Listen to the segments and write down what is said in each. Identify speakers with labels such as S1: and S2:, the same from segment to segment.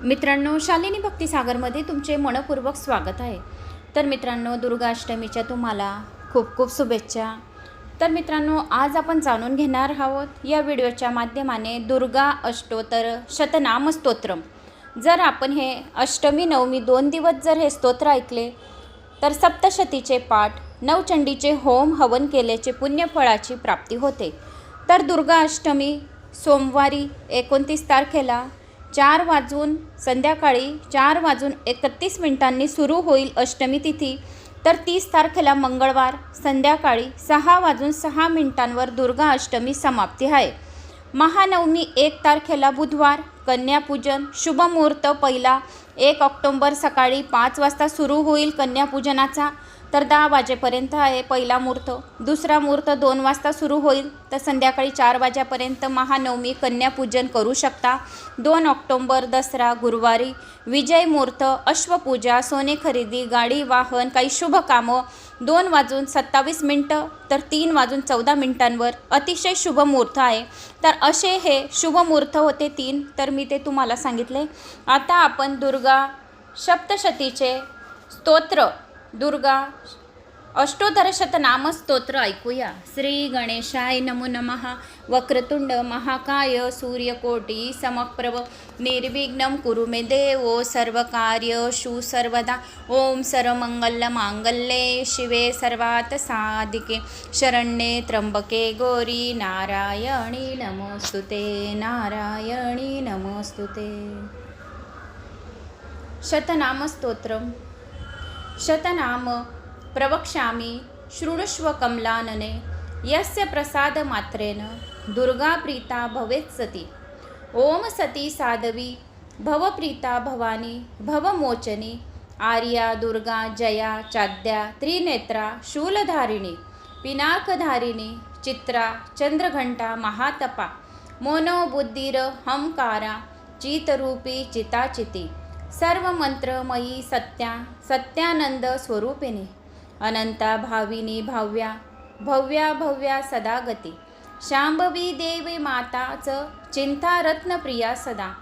S1: मित्रांनो शालिनी भक्तिसागरमध्ये तुमचे मनपूर्वक स्वागत आहे. तर मित्रांनो दुर्गाष्टमीच्या तुम्हाला खूप खूप शुभेच्छा. तर मित्रांनो आज आपण जाणून घेणार आहोत या व्हिडिओच्या माध्यमाने दुर्गा अष्टोत्तर शतनाम स्तोत्रम. जर आपण हे अष्टमी नवमी दोन दिवस जर हे स्तोत्र ऐकले तर सप्तशतीचे पाठ नवचंडीचे होम हवन केल्याचे पुण्यफळाची प्राप्ती होते. तर दुर्गा अष्टमी सोमवारी एकोणतीस तारखेला चार वाजून संध्याकाळी चार वाजून एकतीस मिनिटांनी सुरू होईल अष्टमी तिथी. तर तीस तारखेला मंगळवार संध्याकाळी सहा वाजून सहा मिनिटांवर दुर्गा अष्टमी समाप्ती आहे. महानवमी एक तारखेला बुधवार कन्यापूजन शुभमुहूर्त पहिला एक ऑक्टोंबर सकाळी पाच वाजता सुरू होईल कन्यापूजनाचा. तर दहा वाजेपर्यंत आहे पहिला मुहूर्त. दुसरा मुहूर्त दोन वाजता सुरू होईल. तर संध्याकाळी चार वाजेपर्यंत महानवमी कन्यापूजन करू शकता. दोन ऑक्टोंबर दसरा गुरुवारी. विजय मुहूर्त अश्वपूजा सोने खरेदी गाडी वाहन काही शुभ कामं दोन वाजून सत्तावीस मिनटं तर तीन वाजून चौदा मिनटांवर अतिशय शुभ मुहूर्त आहे. तर असे हे शुभ मुहूर्त होते तीन तर मी ते तुम्हाला सांगितले. आता आपण दुर्गा सप्तशतीचे स्तोत्र दुर्गा अष्टोत्तरशतनाम स्तोत्र ऐकूया. श्री गणेशाय नमो नमः. वक्रतुंड महाकाय सूर्यकोटी समप्रभ. निर्विघ्नं कुरु मे देवो सर्वकार्यषु सर्वदा. ॐ मांगल्ये शिवे सर्वात् साधिके. शरण्ये त्र्यंबके गौरी नारायणी नमोस्तुते नारायणी नमोस्तुते शतनामस्तोत्रम्. शतनाम प्रवक्ष्यामि शृणुष्व कमलानने यस्य प्रसादमात्रेण दुर्गाप्रीता भवेत् सती। ओम सती साधवी भवप्रीता भवानी भवमोचनी आर्या दुर्गा जया चाद्या त्रिनेत्रा शूलधारिणी पिनाकधारिणी चित्रा चंद्रघंटा महातपा मोनोबुद्धिर हमकारा चितरूपी चिताचिती सर्व मंत्रमयी सत्या सत्यानंद स्वरूपिणी। अनंता भाविनी भाव्या भव्या भव्या सदागती शांभवी देवी माताच चिंता रत्नप्रिया सदा.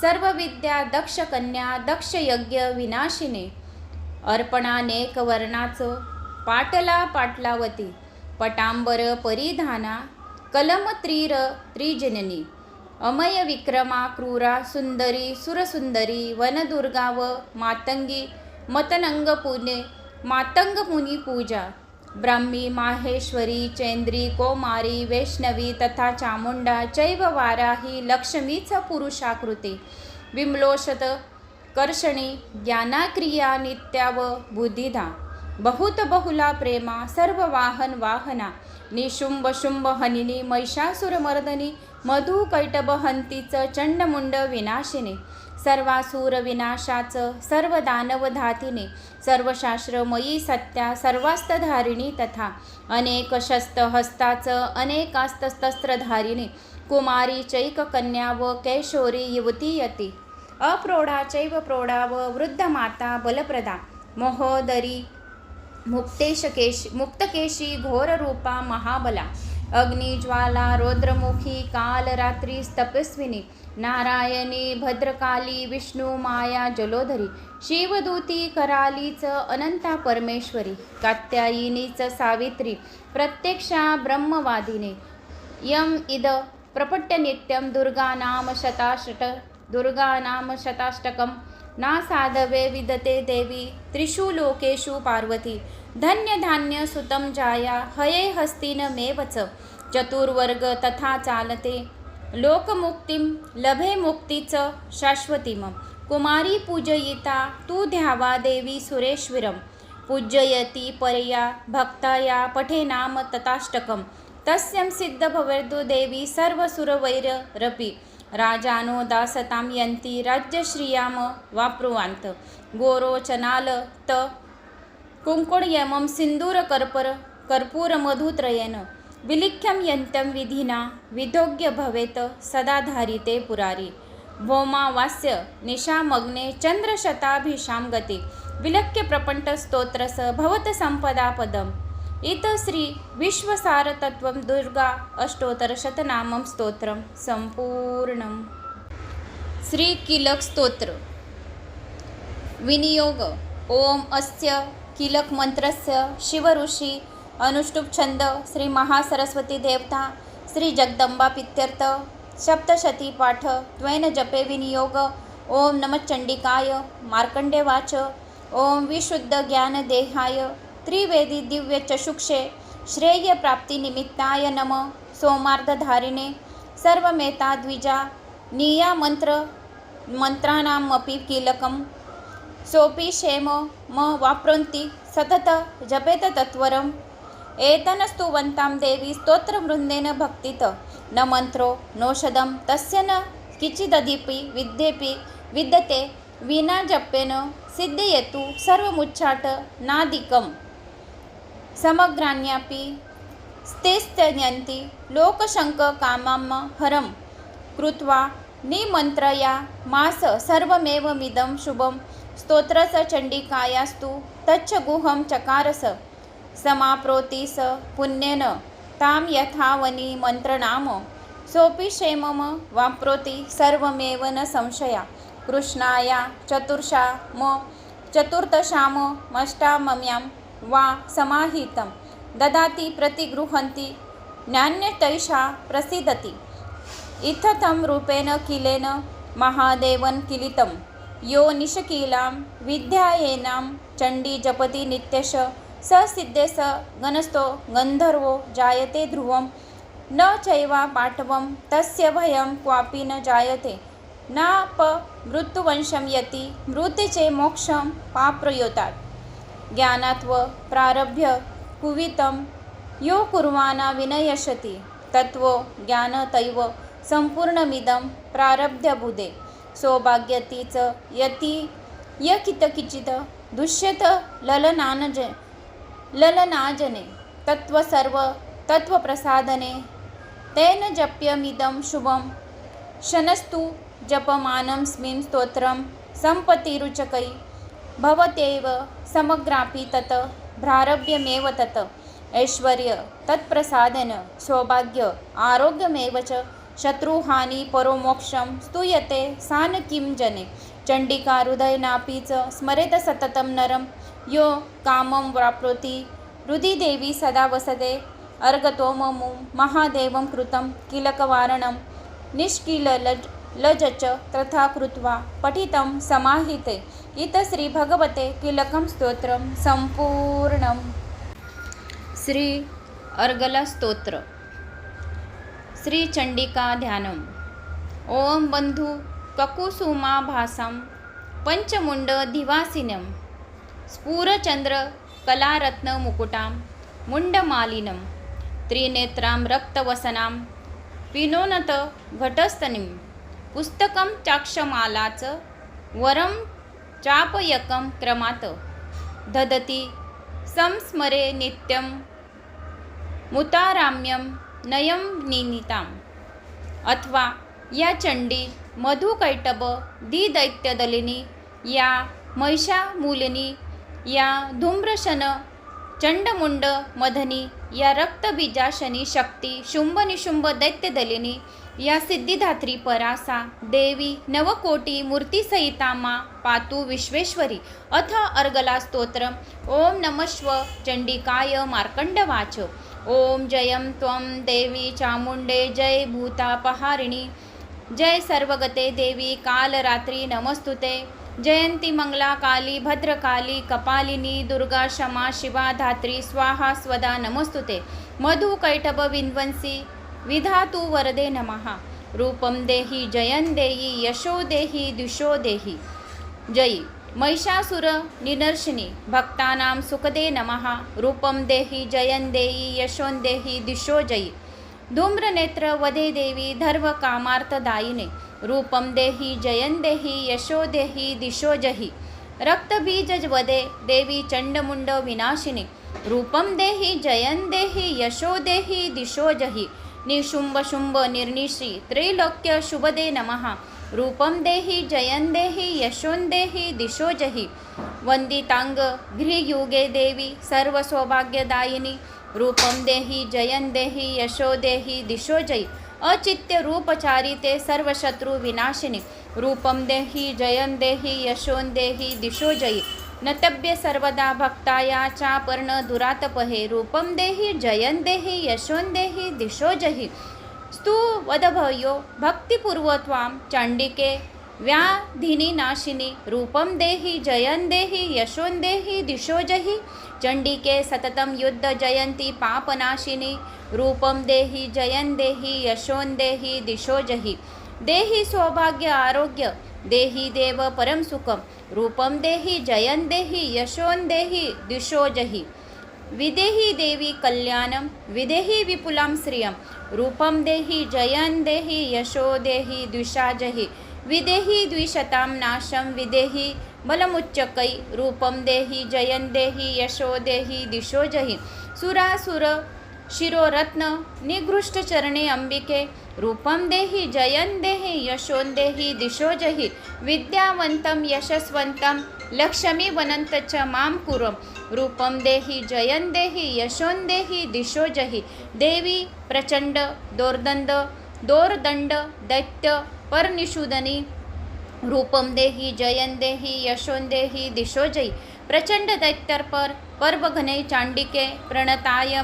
S1: सर्व विद्या दक्ष कन्या दक्ष यज्ञ विनाशिने. अर्पणानेक वर्णाचं पाटला पाटलावती. पटांबर परिधाना कलम त्रीर त्रिजननी. अमय विक्रमा क्रूरा सुंदरी सुरसुंदरी वनदुर्गा व मातंगी मतनंग पुणे मातंग मुनी पूजा। ब्रह्मी माहेश्वरी चैंद्री कौमारी वैष्णवी तथा चामुंडा चैव वाराही लक्ष्मीच पुरुषाकृती। विमलोषत कर्षणी ज्ञानाक्रिया नित्या व बुद्धिधा। बहुत बहुला प्रेमा सर्व वाहन। वाहना निशुंभ शुंभ हनिनी महिषासुरमर्दनी मधु कैटभहंतीच चंडमुंड विनाशिनी। सर्वासुर विनाशाचं सर्व दानव सर्वशास्त्रमयी सत्या सर्वास्तधारिणी तथा अनेक शस्त हस्ताचं अनेकास्तस्त्रधारिणी कुमारी चैक कन्या व कैशोरी युवती यती। अप्रौढा चैव प्रौढा व वृद्ध माता बलप्रदा महोदरी मुक्तेशकेश मुक्तकेशी घोररूपा महाबला। अग्निज्वाला रौद्रमुखी कालरात्री तपस्विनी नारायणी भद्रकाली विष्णू माया जलोधरी शिवदूती करालीच अनंता परमेश्वरी कात्यायिनीच सावित्री प्रत्यक्षा ब्रह्मवादिने यम इद प्रपट्यनित्यं दुर्गानाम शताष्ट दुर्गानाम शताष्टकं ना साधवे विदते देवी त्रिषु लोकेषु पार्वती। धन्यधान्य सुतं जाया हये हस्तिनमेव च चतुर्वर्ग तथा चालते। लोकमुक्तिं लभे मुक्तीच शाश्वतीम। कुमारी पूजयिता तू ध्यावा देवी सुरेश्वरं पूजयती परया भक्ताया पठे नाम तथाष्टकं तस्यं सिद्ध भवेर्दु देवी राजानो दासतां यन्ति राज्यश्रियाम वाप्रुवान्त। गोरोचनाल त कुङ्कुणयमं सिन्दूरकर्पर कर्पूरमधुत्रयेन विलिख्यं यन्तं विधिना विधोग्य भवेत सदाधारिते पुरारी। भौमावास्य निशामग्ने चन्द्रशताभिषां गति। विलख्य प्रपण्टस्तोत्रस भवत इत श्री विश्वसारतत्वं दुर्गा अष्टोत्तरशतनामं स्तोत्रं सम्पूर्णम् श्री किलक स्तोत्र। विनियोग। ओम अस्य किलक मंत्रस्य शिवऋषी अनुष्टुप छंद श्री महासरस्वती देवता श्री जगदंबा पित्यर्थ सप्तशती पाठ द्वैन जपे विनियोग। ओम नमचंडिकाय मार्कंडेवाच ओम विशुद्ध ज्ञान देहाय। त्रिवेदी दिव्य चषुक्षे श्रेय प्राप्ती निमित्ताय नम सोमार्धधारिणे सर्वमेता द्विजा निया मंत्र मंत्राणामपि कीलकं सोऽपि क्षेम म वाप्नुवन्ति सतत जपेत तत्वरम्। एतनस्तुवन्तां देवी स्तोत्रवृन्देन भक्तित। न मन्त्रो नोषधं तस्य न किचिदधिपि विद्येपि विद्यते। विना जपेन सिद्धयतु सर्वमुच्चाट नादिकम् समग्राण्यपि स्तेस्तयन्ति लोकशङ्ककामां हरं कृत्वा निमन्त्रया मास सर्वमेवमिदं शुभं स्तोत्रस चण्डिकायास्तु तच्च गुहं चकारस समाप्रोति स पुण्येन तां यथावनि मन्त्रणाम सोऽपि क्षेमं वाप्रोति सर्वमेव न संशया कृष्णाया चतुर्षा म चतुर्दशामष्टाम्यां वा समाहितं। ददाति प्रतिगृह्णन्ति नान्यतैषा प्रसीदति। इत्थं रूपेण किलेन महादेवन् किलितं। यो निशकीलां विद्यायेनां चण्डी जपति नित्यश। स सिद्धे स गणस्थो गन्धर्वो जायते ध्रुवं। न चैवा पाठवं तस्य भयं क्वापि न जायते। नाप मृत्युवंशं यति मृत्युचे मोक्षं पाप्रयोतात्। ज्ञानात्व प्रारभ्य कुवितं यो कुर्वाणा विनयशति। तत्व ज्ञानतैव संपूर्णमिदं प्रारब्धबुधे सौभाग्यतीच यति। यकितकिचित् दुष्यत ललनानज ललनाजने। तत्त्वसर्व तत्त्वप्रसादने। तेन जप्यमिदं शुभं। शनस्तु जपमानमस्मिन् स्तोत्रं। सम्पत्तिरुचकै भवत्येव समग्रापि तत् प्रारभ्यमेव तत्। ऐश्वर्य तत्प्रसादेन सौभाग्य आरोग्यमेव च। शत्रुहानि परोमोक्षं स्तूयते सान किं जने। चण्डिका हृदयनापि च स्मरेत सततं नरं। यो कामं प्राप्नोति हृदि देवी सदा वसते। अर्गतोममु महादेवं कृतं किलकवारणं। निष्किललज लजच तथा कृत्वा पठितं समाहिते। इत श्रीभगवते किलकं स्तोत्रं संपूर्णं श्री अर्गलस्तोत्र। श्री चंडिका ध्यानम ओम बंधू ककुसुमाभासं पंचमुंड मुण्डमालिनं। त्रिनेत्रां रक्तवसनां पिनोनत पुस्तकं चाक्षमालाच वरं चापयकं क्रमात् ददति संस्मरे नित्यं मुताराम्यं नयं निनिताम् अथवा या चंडी मधुकैटभ दिदैत्यदलिनी या महिषामूलिनी या धूम्रशन चंडमुंड मधनी या रक्तबीजाशनी शक्ती शुंभ निशुंभ दैत्यदलिनी या सिद्धिधात्री परासा देवी नवकोटी मूर्तिसहितामा पातु विश्वेश्वरी. अथ अर्गला स्तोत्र. ओम नमस्व चंडिकाय मार्कंडवाच. ओम जयं त्वं देवी चामुंडे जय भूतापहारिणी जय सर्वगते देवी कालरात्री नमस्तुते. जयंती मंगला काली भद्रकाली कपालिनी दुर्गा क्षमा शिवा धात्री स्वाहा स्वदा नमस्तुते. मधु कैटभ विन्वंसी विधातु वरदे नमः। रूपं देहि जयन देहि यशो देही दिशो देहि। जयी। महिषासुर निनर्शिनी भक्तानां सुखदे नमः। रूपं देहि जयन देहि यशोन देही दिशो जयी। धूम्रनेत्र वदे देवी धर्मकामार्थदायिने रूपं देहि जयन देहि यशो देही दिशो जहि। रक्तबीज वदे देवी चंडमुंड विनाशिनी। रूपं देहि जयन देहि यशो देही दिशो जहि। निशुंभ शुंभ निर्निशी त्रैलोक्य शुभदे नमः। रूपं देहि जयन देहि यशोन देहि दिशो जहि। वन्दितांग गृहयुगे देवी सर्वसौभाग्यदायिनी। रूपं देहि जयन देहि यशो देहि दिशो अचित्य रूपचारिते सर्वशत्रु विनाशिनी। रूपं देहि जयन देहि यशोन देहि दिशो नतभ्य नतव्य सर्वदा भक्ताया चापर्ण दुरातपहे रूपं देहि जयन देहि यशोन देही दिशो जहि. स्तु वदभयो भक्तिपूर्वत्वां चण्डिके व्याधिनी नाशिनी रूपं देहि जयन देहि यशोन देहि दिशो चण्डिके सततं युद्ध जयंती पापनाशिनी. रूपं देहि जयन देहि यशोन देहि दिशो देहि सौभाग्य आरोग्य देहि देव परं सुखं रूपं देहि जयं देहि यशों देहि दिशो विदेहि देवी कल्याणं विदेहि विपुलं श्रियं रूपं देहि जयन देहि यशो देहि द्विषा विदेही विदेहि द्विशतां नाशं विदेहि बलमुच्चकै रूपं देहि जयं देहि यशो देहि दिशोजही सुरासुर शिरोरत्न निघृष्टचरणे अंबिके रूपं देहि जयन देहि यशों देहि दिशो जहि। विद्यावन्तं यशस्वन्तं लक्ष्मीवनन्त च मां कुरं। रूपं देहि जयन देहि यशों देहि देवी प्रचण्ड दोर्दंड दोर्दण्ड दैत्य परनिषुदनी। रूपं देहि जयन देहि यशों देहि दिशो प्रचंड दैत्यर्पर पर्वघने चांडिके प्रणताय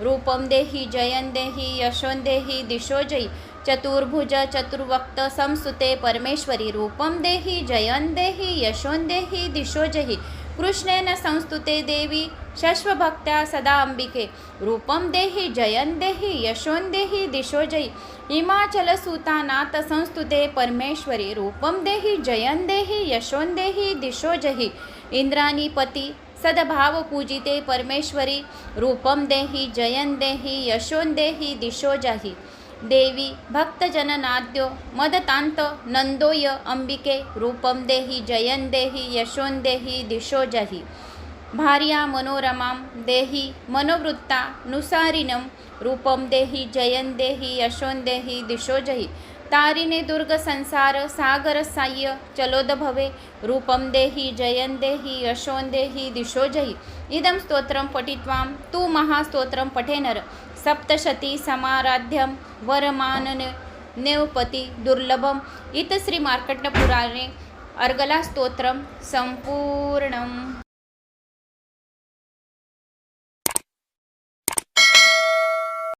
S1: रूपम रूपं देहि देही देहि देही दिशोजयी चतुर्भुज चतुर्वक्त समसुते परमेश्वरी रूपं देहि जयन देही यशोन देही दिशोजयी कृष्णेन संस्तुते देवी शश्वभक्त्या सदा अंबिके रूपं देहि जयन देहि यशोन देहि दिशोजयी हिमाचलसुतानाथ संस्तुते परमेश्वरी रूपं देहि जयन देहि यशोन देहि दिशोजयी इंद्राणीपती सद्भाव पूजिते परमेश्वरी रूपं देहि जयन देहि यशोन देही दिशो देवी भक्तजननाद्यो मदतान्त नन्दोय अंबिके रूपं देहि जयन देही यशोन देही दिशो भार्या मनोरमां देहि मनोवृत्ता नुसारिनं रूपं देहि जयन देही यशोन देही दिशो तारिणे दुर्ग संसार सागर साह्य चलोद भवे रूपं देहि जयन देहि यशोन देहि दिशो इदं स्तोत्रं पठित्वां तु महास्तोत्रं पठेनर सप्तशती समाराध्यं वरमानन नेवपति दुर्लभम्। इत श्रीमार्कण्डपुराणे अर्गलास्तोत्रं सम्पूर्णम्